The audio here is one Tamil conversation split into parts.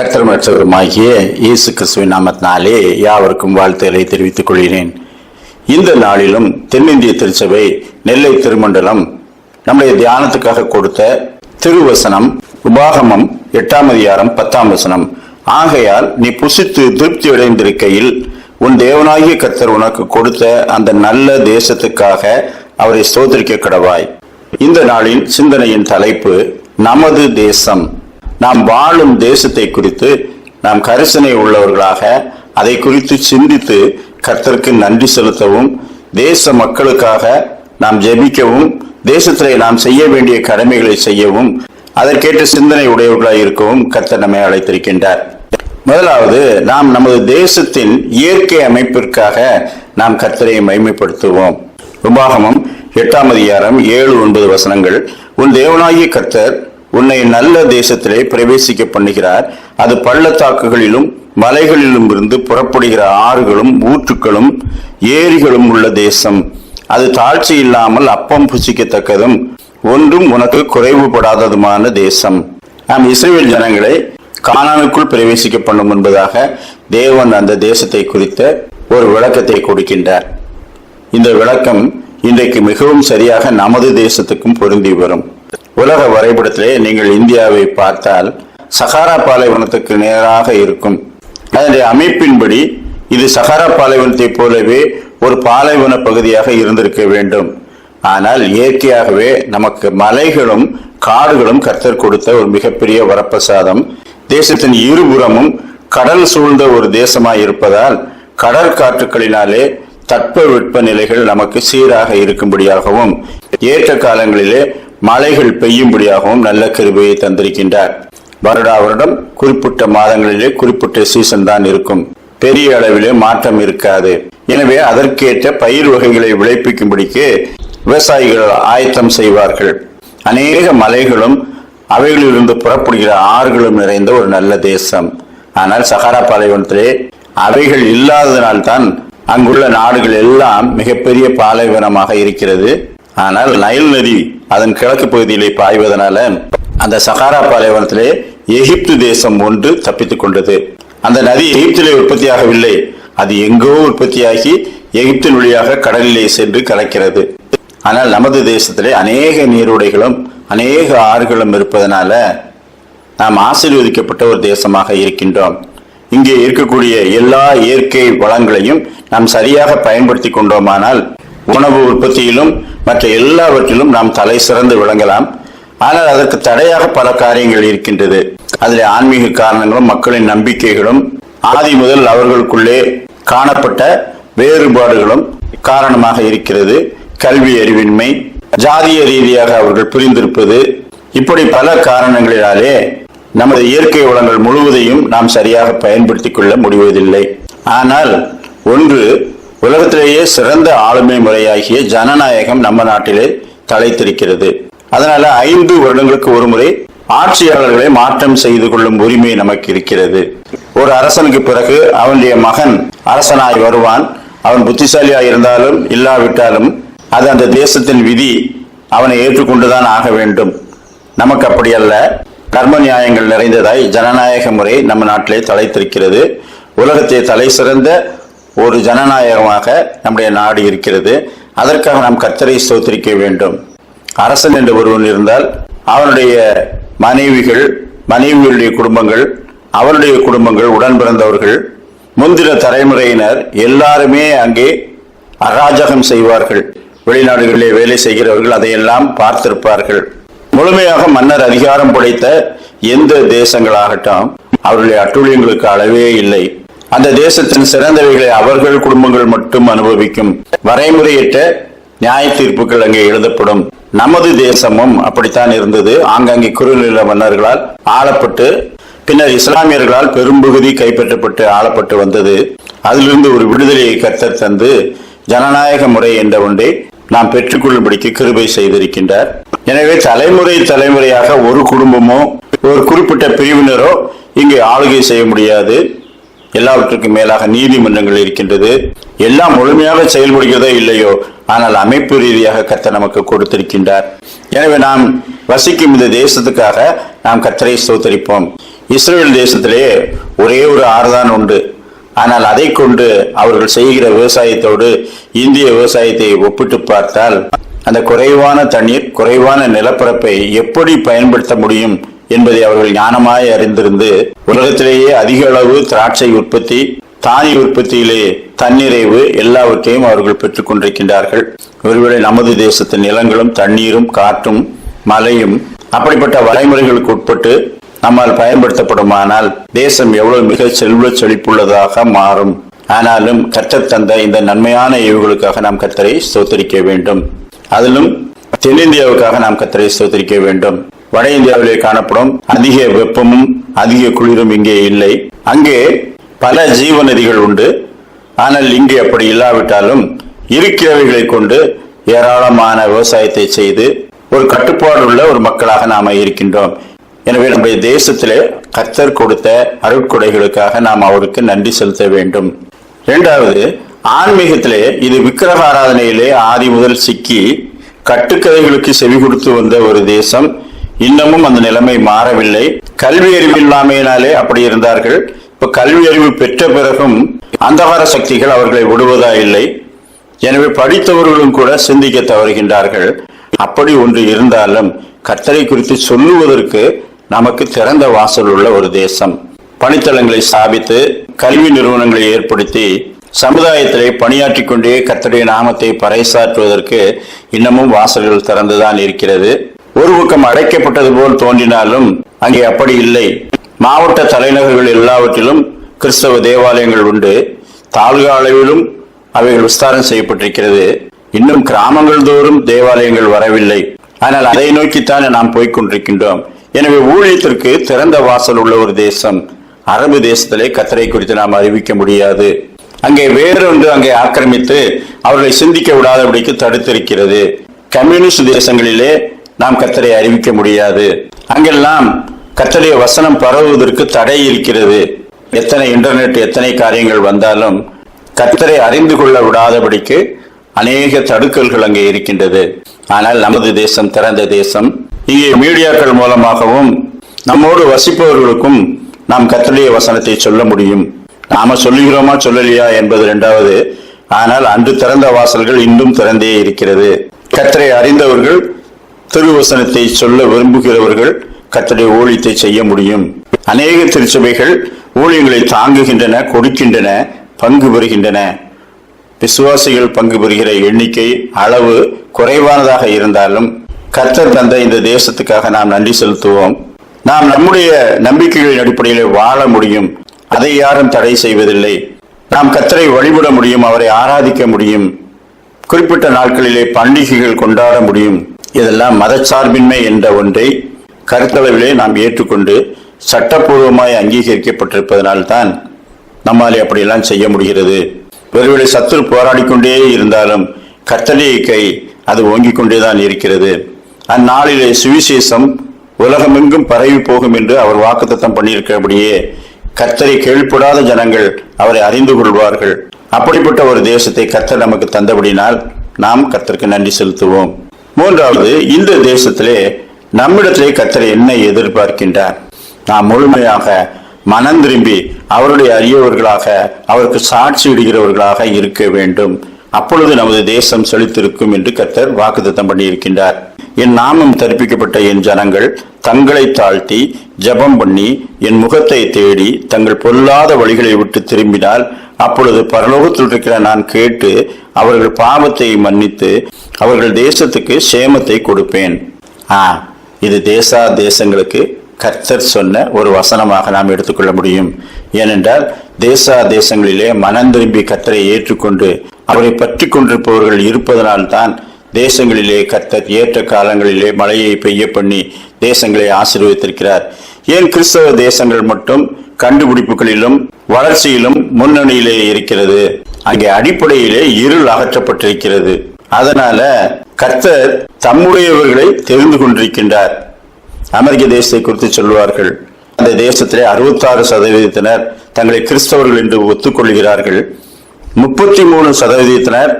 கர்த்தர் மற்றவருமாகிய இயேசு கிறிஸ்துவின் நாமத்தினாலே யாவருக்கும் வாழ்த்துக்களை தெரிவித்துக் கொள்கிறேன். இந்த நாளிலும் தென்னிந்திய திருச்சபை நெல்லை திருமண்டலம் நம்முடைய தியானத்துக்காக கொடுத்த திருவசனம் உபாகமம் எட்டாம் அதிகாரம் பத்தாம் வசனம். ஆகையால் நீ புசித்து திருப்தி அடைந்திருக்கையில் உன் தேவனாகிய கர்த்தர் உனக்கு கொடுத்த அந்த நல்ல தேசத்துக்காக அவரை சோதரிக்க கடவாய். இந்த நாளின் சிந்தனையின் தலைப்பு நமது தேசம். நாம் வாழும் தேசத்தை குறித்து நாம் கரிசனை உள்ளவர்களாக அதை குறித்து சிந்தித்து கர்த்தருக்கு நன்றி செலுத்தவும் தேச மக்களுக்காக நாம் ஜெபிக்கவும் தேசத்திலே நாம் செய்ய வேண்டிய கடமைகளை செய்யவும் அதற்கேற்ற சிந்தனை உடையவர்களாக இருக்கவும் கர்த்தர் நம்மை அழைத்திருக்கின்றார். முதலாவது நாம் நமது தேசத்தின் இயற்கை அமைப்பிற்காக நாம் கர்த்தரை மைமைப்படுத்துவோம் உபாகமம் எட்டாம் அதிகாரம் ஏழு ஒன்பது வசனங்கள் உன் தேவனாகிய கர்த்தர் உன்னை நல்ல தேசத்திலே பிரவேசிக்க பண்ணுகிறார் அது பள்ளத்தாக்குகளிலும் மலைகளிலும் இருந்து புறப்படுகிற ஆறுகளும் ஊற்றுக்களும் ஏரிகளும் உள்ள தேசம். அது தாழ்ச்சி இல்லாமல் அப்பம் புசிக்கத்தக்கதும் ஒன்றும் உனக்கு குறைவுபடாததுமான தேசம். நாம் இஸ்ரேல் ஜனங்களை கானானுக்குள் பிரவேசிக்க பண்ணும் என்பதாக தேவன் அந்த தேசத்தை குறித்த ஒரு விளக்கத்தை கொடுக்கின்றார். இந்த விளக்கம் இன்றைக்கு மிகவும் சரியாக நமது தேசத்துக்கும் பொருந்தி வரும். உலக வரைபடத்திலே நீங்கள் இந்தியாவை பார்த்தால் சஹாரா பாலைவனத்துக்கு நேராக இருக்கும். அதனுடைய அமைப்பின்படி இது சஹாரா பாலைவனத்தை போலவே ஒரு பாலைவன பகுதியாக இருந்திருக்க வேண்டும். ஆனால் இயற்கையாகவே நமக்கு மலைகளும் காடுகளும் கர்த்தர் கொடுத்த ஒரு மிகப்பெரிய வரப்பிரசாதம். தேசத்தின் இருபுறமும் கடல் சூழ்ந்த ஒரு தேசமாய் இருப்பதால் கடற்காற்றுகளினாலே தட்ப வெப்பநிலைகள் நமக்கு சீராக இருக்கும்படியாகவும் ஏற்ற காலங்களிலே மழைகள் பெய்யும்படியாகவும் நல்ல கிருபையை தந்திருக்கின்றார். வருடா வருடம் குறிப்பிட்ட மாதங்களிலே குறிப்பிட்ட சீசன் தான் இருக்கும். பெரிய அளவிலே மாற்றம் இருக்காது. எனவே அதற்கேற்ற பயிர் வகைகளை விளைப்பிக்கும்படிக்கு விவசாயிகள் ஆயத்தம் செய்வார்கள். அநேக மலைகளும் அவைகளிலிருந்து புறப்படுகிற ஆறுகளும் நிறைந்த ஒரு நல்ல தேசம். ஆனால் சஹாரா பாலைவனத்திலே அவைகள் இல்லாததினால்தான் அங்குள்ள நாடுகள் எல்லாம் மிகப்பெரிய பாலைவனமாக இருக்கிறது. ஆனால் நைல் நதி அதன் கிழக்கு பகுதியிலே பாய்வதனால அந்த சகாரா பாலைவனத்திலே எகிப்து தேசம் ஒன்று தப்பித்துக் கொண்டது. அந்த நதி எகிப்திலே உற்பத்தியாகவில்லை. அது எங்கோ உற்பத்தியாகி எகிப்தின் வழியாக கடலிலே சென்று கலக்கிறது. ஆனால் நமது தேசத்திலே அநேக நீரோடைகளும் அநேக ஆறுகளும் இருப்பதனால நாம் ஆசீர்வதிக்கப்பட்ட ஒரு தேசமாக இருக்கின்றோம். இங்கே இருக்கக்கூடிய எல்லா இயற்கை வளங்களையும் நாம் சரியாக பயன்படுத்தி கொண்டோமானால் உணவு உற்பத்தியிலும் மற்ற எல்லாவற்றிலும் நாம் தலை சிறந்து விளங்கலாம். ஆனால் அதற்கு தடையாக பல காரியங்கள் இருக்கின்றது. அதில் ஆன்மீக காரணங்களும் மக்களின் நம்பிக்கைகளும் ஆதி முதல் அவர்களுக்குள்ளே காணப்பட்ட வேறுபாடுகளும் காரணமாக இருக்கிறது. கல்வி அறிவின்மை ஜாதிய ரீதியாக அவர்கள் புரிந்திருப்பது இப்படி பல காரணங்களினாலே நமது இயற்கை வளங்கள் முழுவதையும் நாம் சரியாக பயன்படுத்திக் கொள்ள முடிவதில்லை. ஆனால் ஒன்று உலகத்திலேயே சிறந்த ஆளுமை முறையாகிய ஜனநாயகம் நம்ம நாட்டிலே தலைத்திருக்கிறது. அதனால ஐந்து வருடங்களுக்கு ஒரு முறை ஆட்சியாளர்களை மாற்றம் செய்து கொள்ளும் உரிமை நமக்கு இருக்கிறது. ஒரு அரசனுக்கு பிறகு அவனுடைய மகன் அரசனாய் வருவான். அவன் புத்திசாலியாக இருந்தாலும் இல்லாவிட்டாலும் அது அந்த தேசத்தின் விதி. அவனை ஏற்றுக்கொண்டுதான் ஆக வேண்டும். நமக்கு அப்படி அல்ல. கர்ம நியாயங்கள் நிறைந்ததாய் ஜனநாயக முறை நம்ம நாட்டிலே தலைத்திருக்கிறது. உலகத்தை தலை சிறந்த ஒரு ஜனநாயகமாக நம்முடைய நாடு இருக்கிறது. அதற்காக நாம் கர்த்தரை சோத்திரிக்க வேண்டும். அரசன் என்று ஒருவன் இருந்தால் அவனுடைய மனைவிகள் மனைவிகளுடைய குடும்பங்கள் அவருடைய குடும்பங்கள் உடன் பிறந்தவர்கள் முந்தின தலைமுறையினர் எல்லாருமே அங்கே அராஜகம் செய்வார்கள். வெளிநாடுகளிலே வேலை செய்கிறவர்கள் அதையெல்லாம் பார்த்திருப்பார்கள். முழுமையாக மன்னர் அதிகாரம் படைத்த எந்த தேசங்களாகட்டும் அவருடைய அட்டூழியங்களுக்கு அளவே இல்லை. அந்த தேசத்தின் சிறந்தவைகளை அவர்கள் குடும்பங்கள் மட்டும் அனுபவிக்கும் வரைமுறையிட்ட நியாய தீர்ப்புகள் அங்கே எழுதப்படும். நமது தேசமும் அப்படித்தான் இருந்தது. ஆங்காங்கே குறுநில மன்னர்களால் ஆளப்பட்டு பின்னர் இஸ்லாமியர்களால் பெரும்பகுதி கைப்பற்றப்பட்டு ஆளப்பட்டு வந்தது. அதிலிருந்து ஒரு விடுதலையை கத்தர் தந்து ஜனநாயக முறை என்ற ஒன்றை நாம் பெற்றுக்கொள்ளும்படிக்கு கிருபை செய்திருக்கின்றார். எனவே தலைமுறை தலைமுறையாக ஒரு குடும்பமோ ஒரு குறிப்பிட்ட பிரிவினரோ இங்கே ஆளுகை செய்ய முடியாது. எல்லாவற்றுக்கும் மேலாக நீதிமன்றங்கள் இருக்கின்றது. எல்லாம் முழுமையாக செயல்படுகிறதோ இல்லையோ ஆனால் அமைப்பு ரீதியாக கர்த்தர் நமக்கு கொடுத்திருக்கின்றார். எனவே நாம் வசிக்கும் இந்த தேசத்துக்காக நாம் கர்த்தரை சோத்தரிப்போம் இஸ்ரேல் தேசத்திலே ஒரே ஒரு ஆறுதான் உண்டு. ஆனால் அதை கொண்டு அவர்கள் செய்கிற விவசாயத்தோடு இந்திய விவசாயத்தை ஒப்பிட்டு பார்த்தால் அந்த குறைவான தண்ணீர் குறைவான நிலப்பரப்பை எப்படி பயன்படுத்த முடியும் என்பதை அவர்கள் ஞானமாய் அறிந்திருந்து உலகத்திலேயே அதிக அளவு திராட்சை உற்பத்தி தானிய உற்பத்தியிலே தன்னிறைவு எல்லாவற்றையும் அவர்கள் பெற்றுக் கொண்டிருக்கின்றார்கள். ஒருவேளை நமது தேசத்தின் நிலங்களும் தண்ணீரும் காற்றும் மழையும் அப்படிப்பட்ட வரைமுறைகளுக்கு உட்பட்டு நம்மால் பயன்படுத்தப்படுமானால் தேசம் எவ்வளவு மிக செல்வ செழிப்புள்ளதாக மாறும். ஆனாலும் கர்த்தர் தந்த இந்த நன்மையான ஏவுகளுக்காக நாம் கத்தரை ஸ்தோத்தரிக்க வேண்டும். அதிலும் தென்னிந்தியாவுக்காக நாம் கத்தரை ஸ்தோத்தரிக்க வேண்டும். வட இந்தியாவிலே காணப்படும் அதிக வெப்பமும் அதிக குளிரும் இங்கே இல்லை. அங்கே பல ஜீவ நதிகள் உண்டு. ஆனால் இங்கே அப்படி இல்லாவிட்டாலும் இருக்கிறவைகளை கொண்டு ஏராளமான விவசாயத்தை செய்து ஒரு கட்டுப்பாடு உள்ள ஒரு மக்களாக நாம இருக்கின்றோம். எனவே நம்முடைய தேசத்திலே கத்தர் கொடுத்த அருட்கொடைகளுக்காக நாம் அவருக்கு நன்றி செலுத்த வேண்டும். இரண்டாவது ஆன்மீகத்திலே இது விக்கிரக ஆராதனையிலே ஆதி முதல் சிக்கி கட்டுக்கதைகளுக்கு செவி கொடுத்து வந்த ஒரு தேசம் இன்னமும் அந்த நிலைமை மாறவில்லை. கல்வி அறிவு இல்லாமையினாலே அப்படி இருந்தார்கள். இப்ப கல்வி அறிவு பெற்ற பிறகும் அந்தகார சக்திகள் அவர்களை விடுவதா இல்லை. எனவே படித்தவர்களும் கூட சிந்திக்க தவறுகின்றார்கள். அப்படி ஒன்று இருந்தாலும் கத்தரை குறித்து சொல்லுவதற்கு நமக்கு திறந்த வாசல் உள்ள ஒரு தேசம். பணித்தளங்களை ஸ்தாபித்து கல்வி நிறுவனங்களை ஏற்படுத்தி சமுதாயத்திலே பணியாற்றிக் கொண்டே கத்தருடைய நாமத்தை பறைசாற்றுவதற்கு இன்னமும் வாசல்கள் திறந்துதான் இருக்கிறது. ஒருபக்கம் அடைக்கப்பட்டது போல் தோன்றினாலும் அங்கே அப்படி இல்லை. மாவட்ட தலைநகர்கள் எல்லாவற்றிலும் கிறிஸ்தவ தேவாலயங்கள் உண்டு. தாலுகா அளவிலும் அவைகள் விஸ்தாரம் செய்யப்பட்டிருக்கிறது. இன்னும் கிராமங்கள் தோறும் தேவாலயங்கள் வரவில்லை. ஆனால் அதை நோக்கித்தான் நாம் போய்க் கொண்டிருக்கின்றோம். எனவே ஊழியத்திற்கு திறந்த வாசல் உள்ள ஒரு தேசம். அரபு தேசத்திலே கத்தரை குறித்து நாம் அறிவிக்க முடியாது. அங்கே வேறொன்று அங்கே ஆக்கிரமித்து அவர்களை சிந்திக்க விடாதபடிக்கு தடுத்திருக்கிறது. கம்யூனிஸ்ட் தேசங்களிலே நாம் கத்தரை அறிவிக்க முடியாது. அங்கெல்லாம் கத்தடைய வசனம் பரவுவதற்கு தடை இருக்கிறது. எத்தனை இன்டர்நெட் எத்தனை காரியங்கள் வந்தாலும் கத்தரை அறிந்து கொள்ள விடாதபடிக்கு அநேக தடுக்கல்கள் அங்கே இருக்கின்றது. ஆனால் நமது தேசம் திறந்த தேசம் இங்கே மீடியாக்கள் மூலமாகவும் நம்மோடு வசிப்பவர்களுக்கும் நாம் கத்தடைய வசனத்தை சொல்ல முடியும். நாம சொல்லுகிறோமா சொல்லலையா என்பது இரண்டாவது. ஆனால் அன்று திறந்த வாசல்கள் இன்னும் திறந்தே இருக்கிறது. கத்தரை அறிந்தவர்கள் திருவசனத்தை சொல்ல விரும்புகிறவர்கள் கத்தடை ஊழியத்தை செய்ய முடியும். அநேக திருச்சபைகள் ஊழியங்களை தாங்குகின்றன கொடுக்கின்றன பங்கு பெறுகின்றன. விசுவாசிகள் பங்கு பெறுகிற எண்ணிக்கை அளவு குறைவானதாக இருந்தாலும் கர்த்தர் தந்த இந்த தேசத்துக்காக நாம் நன்றி செலுத்துவோம். நாம் நம்முடைய நம்பிக்கைகளின் அடிப்படையில் வாழ முடியும். அதை யாரும் தடை செய்வதில்லை. நாம் கத்தரை வழிபட முடியும் அவரை ஆராதிக்க முடியும். குறிப்பிட்ட நாட்களிலே பண்டிகைகள் கொண்டாட முடியும். இதெல்லாம் மதச்சார்பின்மை என்ற ஒன்றை கருத்தளவிலே நாம் ஏற்றுக்கொண்டு சட்டப்பூர்வமாய் அங்கீகரிக்கப்பட்டிருப்பதனால்தான் நம்மாலே அப்படியெல்லாம் செய்ய முடிகிறது. ஒருவேளை சத்துரு போராடி கொண்டே இருந்தாலும் கர்த்தருடைய கை அது ஓங்கிக் கொண்டேதான் இருக்கிறது. அந்நாளிலே சுவிசேஷம் உலகமெங்கும் பரவி போகும் என்று அவர் வாக்குத்தத்தம் பண்ணியிருக்கிறபடியே கர்த்தரை கேள்விப்படாத ஜனங்கள் அவரை அறிந்து கொள்வார்கள். அப்படிப்பட்ட ஒரு தேசத்தை கர்த்தர் நமக்கு தந்தபடினால் நாம் கர்த்தருக்கு நன்றி செலுத்துவோம். மூன்றாவது இந்த தேசத்திலே நம்மிடத்திலே கத்தர் என்ன எதிர்பார்க்கின்றார். நாம் முழுமையாக மனம் திரும்பி அவருடைய அரியவர்களாக அவருக்கு சாட்சி விடுகிறவர்களாக இருக்க வேண்டும். அப்பொழுது நமது தேசம் செழித்திருக்கும் என்று கத்தர் வாக்குத்தத்தம் பண்ணியிருக்கின்றார். என் நாமம் தரிப்பிக்கப்பட்ட என் ஜனங்கள் தங்களை தாழ்த்தி ஜெபம் பண்ணி என் முகத்தை தேடி தங்கள் பொல்லாத வழிகளை விட்டு திரும்பினால் அப்பொழுது பரலோகத்தில் இருக்கிற நான் கேட்டு அவர்கள் பாவத்தை மன்னித்து அவர்கள் தேசத்துக்கு சேமத்தை கொடுப்பேன். ஆ இது தேசா தேசங்களுக்கு கர்த்தர் சொன்ன ஒரு வசனமாக நாம் எடுத்துக்கொள்ள முடியும். ஏனென்றால் தேசா தேசங்களிலே மனம் திரும்பி கர்த்தரை ஏற்றுக்கொண்டு அவரை பற்றி கொண்டிருப்பவர்கள் இருப்பதனால்தான் தேசங்களிலே கர்த்தர் ஏற்ற காலங்களிலே மழையை பெய்ய பண்ணி தேசங்களை ஆசீர்வதித்திருக்கிறார். ஏன் கிறிஸ்தவ தேசங்கள் மட்டும் கண்டுபிடிப்புகளிலும் வளர்ச்சியிலும் முன்னணியிலே இருக்கிறது? அங்கே அடிப்படையிலே இருள் அகற்றப்பட்டிருக்கிறது. அதனால கர்த்தர் தம்முடையவர்களை தெரிந்து கொண்டிருக்கின்றார். அமெரிக்க தேசத்தை குறித்து சொல்வார்கள் அந்த தேசத்திலே அறுபத்தாறு சதவீதத்தினர் தங்களை கிறிஸ்தவர்கள் என்று ஒத்துக்கொள்கிறார்கள். முப்பத்தி மூணு சதவீதத்தினர்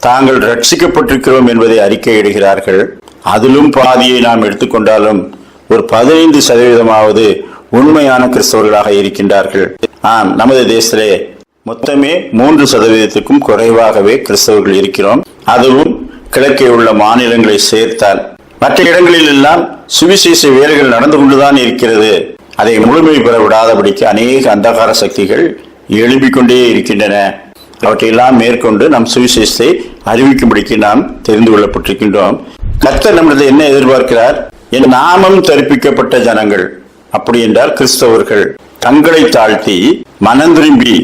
தாங்கள் ரட்சிக்கப்பட்டிருக்கிறோம் என்பதை அறிக்கையிடுகிறார்கள். அதிலும் பாதியை நாம் எடுத்துக்கொண்டாலும் ஒரு பதினைந்து சதவீதமாவது உண்மையான கிறிஸ்தவர்களாக இருக்கின்றார்கள். ஆம் நமது தேசத்திலே மொத்தமே மூன்று சதவீதத்துக்கும் குறைவாகவே கிறிஸ்தவர்கள் இருக்கிறோம். அதுவும் கிழக்கே உள்ள மாநிலங்களை சேர்த்தால். மற்ற இடங்களில் எல்லாம் சுவிசேஷ வேலைகள் நடந்து கொண்டுதான் இருக்கிறது. அதை முழுமை பெற விடாதபடிக்கு அநேக அந்தகார சக்திகள் எழும்பிக் கொண்டே இருக்கின்றன. அவற்றையெல்லாம் மேற்கொண்டு நம் சுவிசேஷத்தை அறிவிக்கும்படிக்கு நாம் தெரிந்து கொள்ளப்பட்டிருக்கின்றோம். கர்த்தர் நம்மளது என்ன எதிர்பார்க்கிறார்? என் நாமம் தரிப்பிக்கப்பட்ட ஜனங்கள். அப்படி என்றால் கிறிஸ்தவர்கள். தங்களை தாழ்த்தி மனம் திரும்பி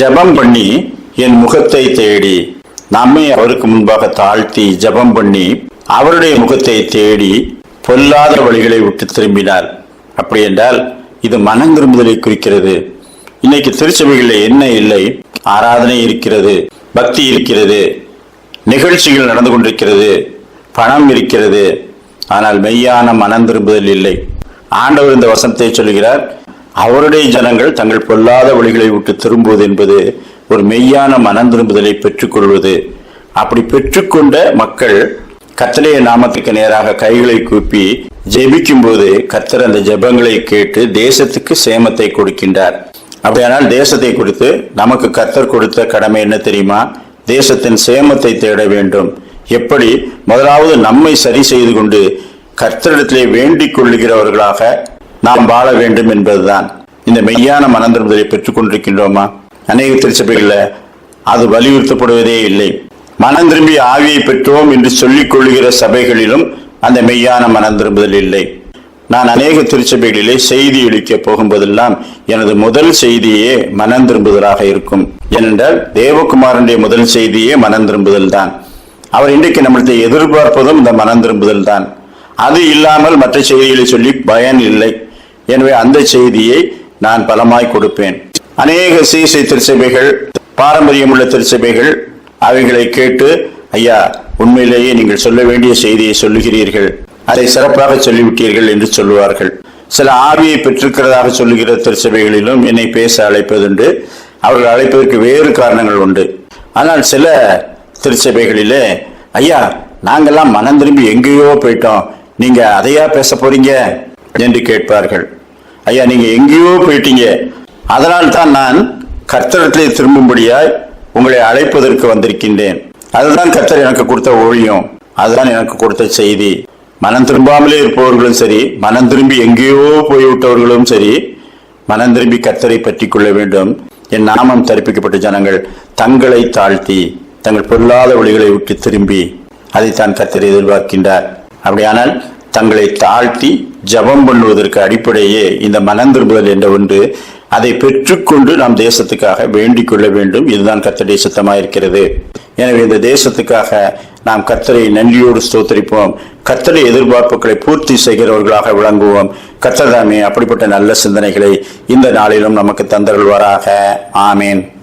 ஜெபம் பண்ணி என் முகத்தை தேடி நம்மை அவருக்கு முன்பாக தாழ்த்தி ஜெபம் பண்ணி அவருடைய முகத்தை தேடி பொல்லாத வழிகளை விட்டு திரும்பினார். அப்படி என்றால் இது மனம் திரும்புதலை குறிக்கிறது. இன்னைக்கு திருச்சபைகளில் என்ன இல்லை? ஆராதனை இருக்கிறது பக்தி இருக்கிறது நிகழ்ச்சிகள் நடந்து கொண்டிருக்கிறது பணம் இருக்கிறது ஆனால் மெய்யான மனம் திரும்புதல் இல்லை. ஆண்டவர் இந்த வசனத்தை சொல்கிறார் அவருடைய ஜனங்கள் தங்கள் பொல்லாத வழிகளை விட்டு திரும்புவது என்பது ஒரு மெய்யான மனம் திரும்புதலை பெற்றுக்கொள்வது. அப்படி பெற்றுக்கொண்ட மக்கள் கர்த்தருடைய நாமத்துக்கு நேராக கைகளை கூப்பி ஜெபிக்கும் போது கத்தர் அந்த ஜெபங்களை கேட்டு தேசத்துக்கு சேமத்தை கொடுக்கின்றார். அப்படியானால் தேசத்தை குறித்து நமக்கு கர்த்தர் கொடுத்த கடமை என்ன தெரியுமா? தேசத்தின் சேமத்தை தேட வேண்டும். எப்படி? முதலாவது நம்மை சரி செய்து கொண்டு கர்த்தரிடத்திலே வேண்டிக் கொள்ளுகிறவர்களாக நாம் வாழ வேண்டும் என்பதுதான். இந்த மெய்யான மனந்திருந்தலை பெற்றுக் கொண்டிருக்கின்றோமா? அநேக திருச்சபைகளில் அது வலியுறுத்தப்படுவதே இல்லை. மனம் திரும்பி ஆவியை பெற்றோம் என்று சொல்லிக் கொள்ளுகிற சபைகளிலும் அந்த மெய்யான மனம் திரும்புதல் இல்லை. நான் அநேக திருச்சபைகளிலே செய்தி அளிக்க போகும்போதெல்லாம் எனது முதல் செய்தியே மனம் திரும்புதலாக இருக்கும். ஏனென்றால் தேவகுமாரனுடைய முதல் செய்தியே மனம் திரும்புதல் தான் அவர் இன்றைக்கு நம்மளை எதிர்பார்ப்பதும் இந்த மனம் திரும்புதல் தான் அது இல்லாமல் மற்ற செய்திகளை சொல்லி பயன் இல்லை. எனவே அந்த செய்தியை நான் பலமாய் கொடுப்பேன். அநேக சீசை திருச்சபைகள் பாரம்பரியமுள்ள திருச்சபைகள் அவைகளை கேட்டு ஐயா உண்மையிலேயே நீங்கள் சொல்ல வேண்டிய செய்தியை சொல்லுகிறீர்கள். அதை சிறப்பாக சொல்லிவிட்டீர்கள் என்று சொல்லுவார்கள். சில ஆவியை பெற்றிருக்கிறதாக சொல்லுகிற திருச்சபைகளிலும் என்னை பேச அழைப்பதுண்டு. அவர்கள் அழைப்பதற்கு வேறு காரணங்கள் உண்டு. ஆனால் சில திருச்சபைகளிலே ஐயா நாங்கெல்லாம் மனம் திரும்பி எங்கேயோ போயிட்டோம். நீங்க அதையா பேச போறீங்க? என்று கேட்பார்கள். ஐயா நீங்க எங்கேயோ போயிட்டீங்க. அதனால் தான் நான் கர்த்தரத்திலே திரும்பும்படியாய் உங்களை அழைப்பதற்கு வந்திருக்கின்றேன். அதுதான் கர்த்தர் எனக்கு கொடுத்த ஓழியம் அதுதான் எனக்கு கொடுத்த செய்தி. மனம் திரும்பாமலே இருப்பவர்களும் சரி மனம் திரும்பி எங்கேயோ போய்விட்டவர்களும் சரி மனம் திரும்பி கத்தரை பற்றி கொள்ள வேண்டும். என் நாமம் தரிப்பிக்கப்பட்ட ஜனங்கள் தங்களை தாழ்த்தி தங்கள் பொருளாத வழிகளை விட்டு திரும்பி அதைத்தான் கத்தரை எதிர்பார்க்கின்றார். அப்படியானால் தங்களை தாழ்த்தி ஜெபம் பண்ணுவதற்கு அடிப்படையே இந்த மனம் திரும்புதல் என்ற ஒன்று அதை பெற்றுக்கொண்டு நாம் தேசத்துக்காக வேண்டிக் கொள்ள வேண்டும். இதுதான் கர்த்தருடைய சித்தமாயிருக்கிறது எனவே இந்த தேசத்துக்காக நாம் கத்தரை நன்றியோடு ஸ்தோத்தரிப்போம். கத்தரை எதிர்பார்ப்புகளை பூர்த்தி செய்கிறவர்களாக விளங்குவோம். கர்த்தர் அப்படிப்பட்ட நல்ல சிந்தனைகளை இந்த நாளிலும் நமக்கு தந்தருள்வாராக. ஆமேன்.